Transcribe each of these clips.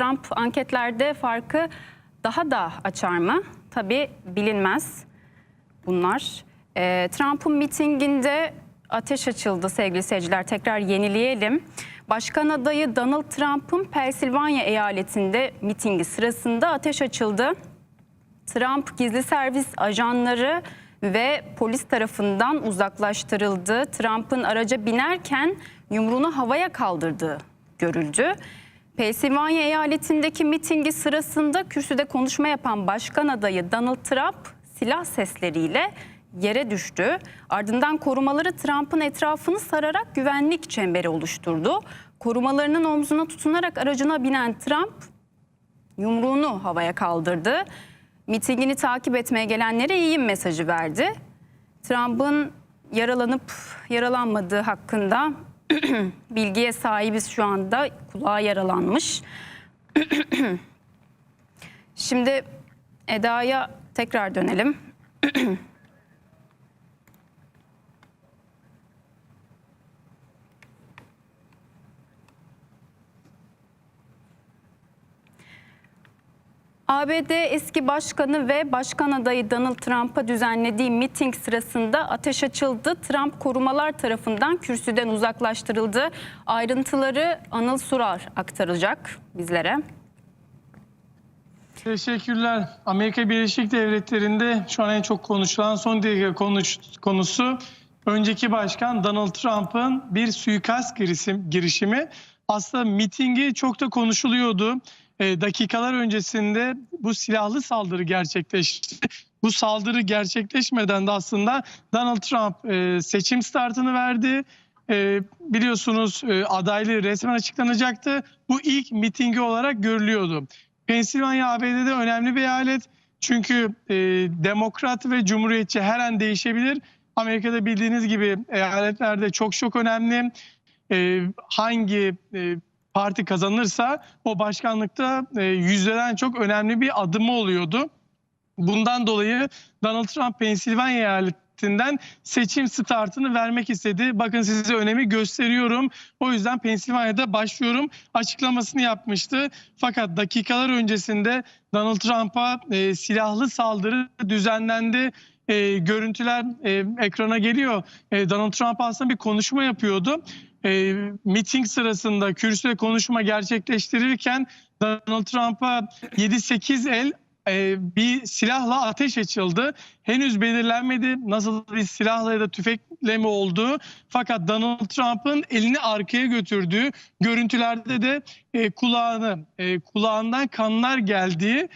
Trump anketlerde farkı daha da açar mı? Tabii bilinmez bunlar. Ee, Trump'ın mitinginde ateş açıldı sevgili seyirciler. Tekrar yenileyelim. Başkan adayı Donald Trump'ın Pensilvanya eyaletinde mitingi sırasında ateş açıldı. Trump gizli servis ajanları ve polis tarafından uzaklaştırıldı. Trump'ın araca binerken yumruğunu havaya kaldırdığı görüldü. Pensilvanya eyaletindeki mitingi sırasında kürsüde konuşma yapan başkan adayı Donald Trump silah sesleriyle yere düştü. Ardından korumaları Trump'ın etrafını sararak güvenlik çemberi oluşturdu. Korumalarının omzuna tutunarak aracına binen Trump yumruğunu havaya kaldırdı. Mitingini takip etmeye gelenlere iyi mesajı verdi. Trump'ın yaralanıp yaralanmadığı hakkında bilgiye sahibiz şu anda. Kulağı yaralanmış. Şimdi Eda'ya tekrar dönelim. ABD eski başkanı ve başkan adayı Donald Trump'a düzenlediği miting sırasında ateş açıldı. Trump korumalar tarafından kürsüden uzaklaştırıldı. Ayrıntıları Anıl Surar aktaracak bizlere. Teşekkürler. Amerika Birleşik Devletleri'nde şu an en çok konuşulan son dakika konuş, konusu önceki başkan Donald Trump'ın bir suikast girişim, girişimi. Aslında mitingi çok da konuşuluyordu. E, dakikalar öncesinde bu silahlı saldırı gerçekleşti. Bu saldırı gerçekleşmeden de aslında Donald Trump e, seçim startını verdi. E, biliyorsunuz e, adaylığı resmen açıklanacaktı. Bu ilk mitingi olarak görülüyordu. Pensilvanya ABD'de önemli bir eyalet. Çünkü e, demokrat ve cumhuriyetçi her an değişebilir. Amerika'da bildiğiniz gibi eyaletlerde çok çok önemli. E, hangi e, parti kazanırsa o başkanlıkta e, yüzdeden çok önemli bir adımı oluyordu. Bundan dolayı Donald Trump Pensilvanya eyaletinden seçim startını vermek istedi. Bakın size önemi gösteriyorum. O yüzden Pensilvanya'da başlıyorum açıklamasını yapmıştı. Fakat dakikalar öncesinde Donald Trump'a e, silahlı saldırı düzenlendi. E, görüntüler e, ekrana geliyor. E, Donald Trump aslında bir konuşma yapıyordu. E, miting sırasında kürsüde konuşma gerçekleştirirken Donald Trump'a 7-8 el e, bir silahla ateş açıldı. Henüz belirlenmedi nasıl bir silahla ya da tüfekle mi olduğu. Fakat Donald Trump'ın elini arkaya götürdüğü görüntülerde de e, kulağını e, kulağından kanlar geldiği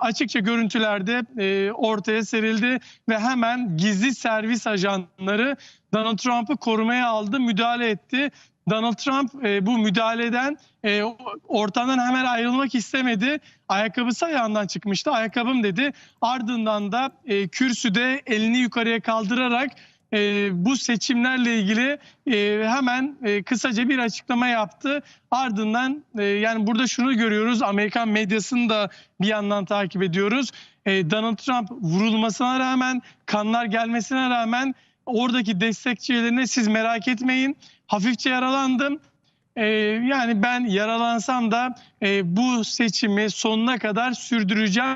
açıkça görüntülerde ortaya serildi ve hemen gizli servis ajanları Donald Trump'ı korumaya aldı, müdahale etti. Donald Trump e, bu müdahaleden e, ortamdan hemen ayrılmak istemedi. Ayakkabısı ayağından çıkmıştı. Ayakkabım dedi. Ardından da e, kürsüde elini yukarıya kaldırarak e, bu seçimlerle ilgili e, hemen e, kısaca bir açıklama yaptı. Ardından e, yani burada şunu görüyoruz. Amerikan medyasını da bir yandan takip ediyoruz. E, Donald Trump vurulmasına rağmen, kanlar gelmesine rağmen oradaki destekçilerine siz merak etmeyin. Hafifçe yaralandım. Ee, yani ben yaralansam da e, bu seçimi sonuna kadar sürdüreceğim